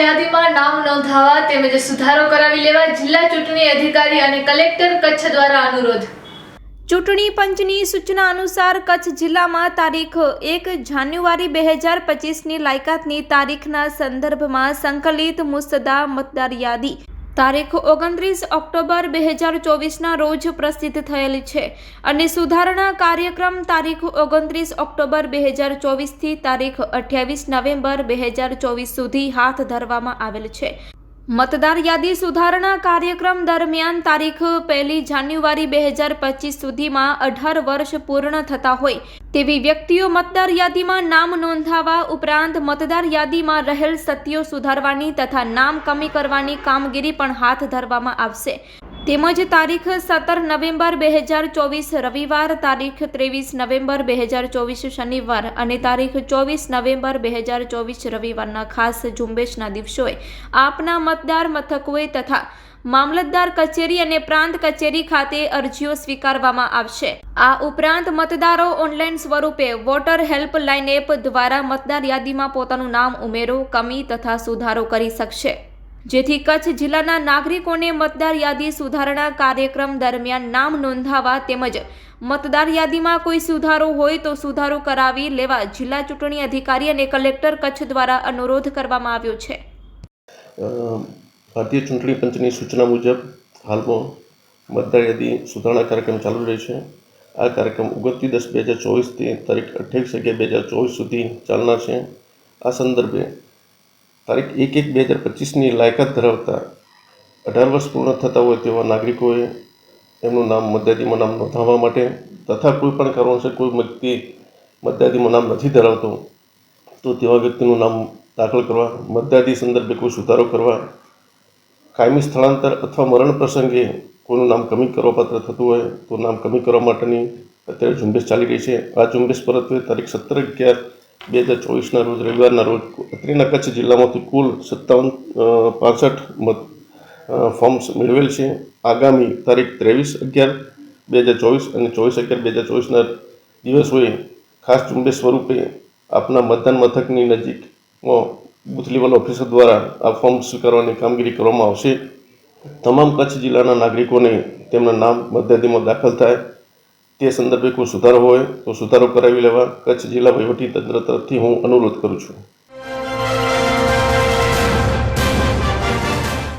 યાદીમાં નામ નોંધાવા તેમજ સુધારો કરાવી લેવા જિલ્લા ચૂંટણી અધિકારી અને કલેક્ટર કચ્છ દ્વારા અનુરોધ. ચૂંટણી પંચની સૂચના અનુસાર કચ્છ જિલ્લામાં તારીખ એક જાન્યુઆરી બે હજાર પચીસની લાયકાતની તારીખના સંદર્ભમાં સંકલિત મુસદ્દા મતદાર યાદી તારીખ ઓગણત્રીસ ઓક્ટોબર બે હજાર ચોવીસના રોજ પ્રસિદ્ધ થયેલી છે અને સુધારણા કાર્યક્રમ તારીખ ઓગણત્રીસ ઓક્ટોબર બે હજાર ચોવીસથી તારીખ અઠ્યાવીસ નવેમ્બર બે હજાર ચોવીસ સુધી હાથ ધરવામાં આવેલ છે. મતદાર યાદી સુધારણા કાર્યક્રમ દરમિયાન તારીખ પહેલી જાન્યુઆરી બે હજાર પચીસ સુધીમાં અઢાર વર્ષ પૂર્ણ થતા હોય તેવી વ્યક્તિઓ મતદાર યાદીમાં નામ નોંધાવા ઉપરાંત મતદાર યાદીમાં રહેલ સત્યો સુધારવાની તથા નામ કમી કરવાની કામગીરી પણ હાથ ધરવામાં આવશે. તેમજ તારીખ સત્તર નવેમ્બર બે હજાર ચોવીસ રવિવાર, તારીખ ત્રેવીસ નવેમ્બર બે હજાર ચોવીસ શનિવાર અને તારીખ ચોવીસ નવેમ્બર બે હજાર ચોવીસ રવિવારના ખાસ ઝુંબેશના દિવસોએ આપના મતદાર મથકોએ તથા મામલતદાર કચેરી અને પ્રાંત કચેરી ખાતે અરજીઓ સ્વીકારવામાં આવશે. આ ઉપરાંત મતદારો ઓનલાઈન સ્વરૂપે વોટર હેલ્પલાઇન એપ દ્વારા મતદાર યાદીમાં પોતાનું નામ ઉમેરો, કમી તથા સુધારો કરી શકશે. જેથી કચ્છ જિલ્લાના નાગરિકોને મતદાર યાદી સુધારણા કાર્યક્રમ દરમિયાન નામ નોંધાવા તેમજ મતદાર યાદીમાં કોઈ સુધારો હોય તો સુધારો કરાવી લેવા જિલ્લા ચૂંટણી અધિકારી અને કલેક્ટર કચ્છ દ્વારા અનુરોધ કરવામાં આવ્યો છે. ભારતીય ચૂંટણી પંચની સૂચના મુજબ હાલમાં મતદાર યાદી સુધારણા કાર્યક્રમ ચાલુ રહે છે. આ કાર્યક્રમ ઓગણત્રીસ દસ બે હજાર ચોવીસથી તારીખ અઠ્યાવીસ અગિયાર બે હજાર ચોવીસ સુધી ચાલનાર છે. આ સંદર્ભે તારીખ એક એક બે હજાર પચીસની લાયકાત ધરાવતા અઢાર વર્ષ પૂર્ણ થતા હોય તેવા નાગરિકોએ એમનું નામ મતદાદીમાં નામ નોંધાવવા માટે તથા કોઈ પણ કારણોસર કોઈ વ્યક્તિ મતદાદીમાં નામ નથી ધરાવતો, તો તેવા વ્યક્તિનું નામ દાખલ કરવા, મતદાદી સંદર્ભે કોઈ સુધારો કરવા, કાયમી સ્થળાંતર અથવા મરણ પ્રસંગે કોઈનું નામ કમી કરવા પાત્ર થતું હોય, તો નામ કમી કરવા માટેની અત્યારે ઝુંબેશ ચાલી રહી છે. આ ઝુંબેશ પરત્વે તારીખ સત્તર અગિયાર બે હજાર ચોવીસના રોજ રવિવારના રોજ અત્રેના કચ્છ જિલ્લામાંથી કુલ સત્તાવન પાસઠ મત ફોર્મ્સ મેળવેલ છે. આગામી તારીખ ત્રેવીસ અગિયાર બે હજાર ચોવીસ અને ચોવીસ અગિયાર બે હજાર ચોવીસના દિવસોએ ખાસ ઝુંબેશ સ્વરૂપે આપના મતદાન મથકની નજીકમાં બુથ લેવલ ઓફિસર દ્વારા આ ફોર્મ સ્વીકારવાની કામગીરી કરવામાં આવશે. તમામ કચ્છ જિલ્લાના નાગરિકોને તેમના નામ મતદાદીમાં દાખલ થાય. તે સંદર્ભે કોઈ સુધારો હોય તો સુધારો કરાવી લેવા કચ્છ જિલ્લા વહીવટી તંત્ર તરફથી હું અનુરોધ કરું છું.